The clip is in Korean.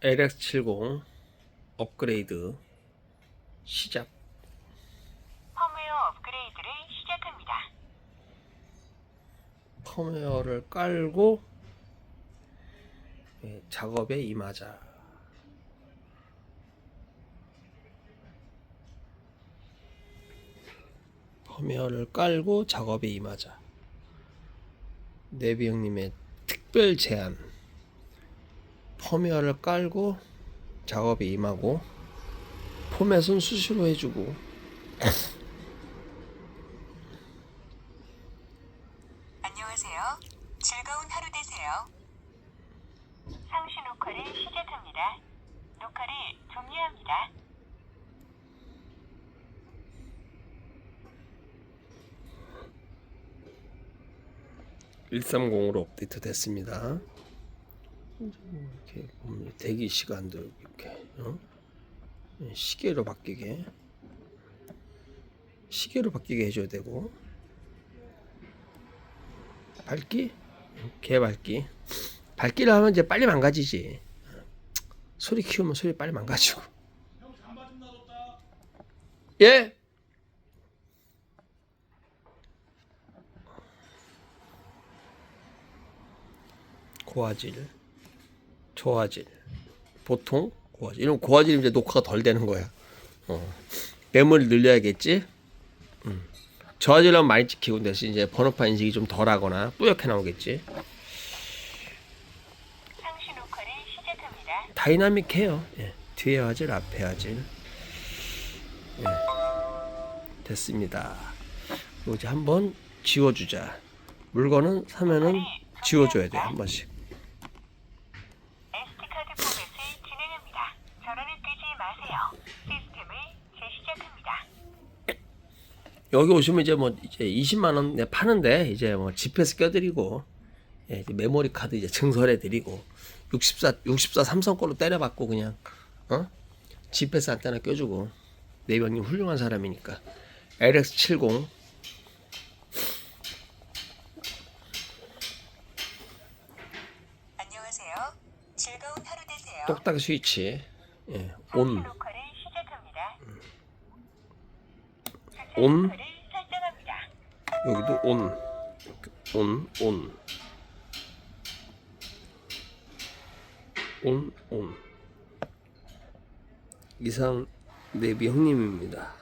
LX70 업그레이드 시작. 펌웨어 업그레이드를 시작합니다. 펌웨어를 깔고 예, 작업에 임하자. 펌웨어를 깔고 작업에 임하자. 네비 형님의 특별 제안. 펌웨어를 깔고 작업에 임하고 포맷은 수시로 해주고 안녕하세요. 즐거운 하루 되세요. 상시 녹화를 시작합니다. 녹화를 종료합니다. 130으로 업데이트 됐습니다. 이렇게 보면 대기 시간도 이렇게 어? 시계로 바뀌게. 시계로 바뀌게 해줘야 되고. 밝기? 개 밝기. 밝기를 하면 이제 빨리 망가지지. 소리 키우면 소리 빨리 망가지고. 예? 고화질, 저화질, 보통 고화질. 이런 고화질 이제 녹화가 덜 되는 거야. 어. 매물을 늘려야겠지. 음. 저화질은 많이 찍히고 대신 이제 번호판 인식이 좀 덜하거나 뿌옇게 나오겠지. 다이나믹해요. 예. 뒤에 화질, 앞에 화질. 예. 됐습니다. 이제 한번 지워주자. 물건은 사면은 지워줘야 돼 한 번씩. 여기 오시면 이제 뭐 이제 20만 원에 파는데 이제 뭐 GPS 껴드리고 예, 이제 메모리 카드 이제 증설해 드리고 64 64 삼성 걸로 때려받고 그냥 어? GPS 안테나 껴주고. 네이버님 훌륭한 사람이니까. LX70 안녕하세요. 즐거운 하루 되세요. 똑딱 스위치. 예, 온 녹화를 시작합니다. 온. 여기도 온 온, 온. 온, 온. 이상 네비 형님입니다.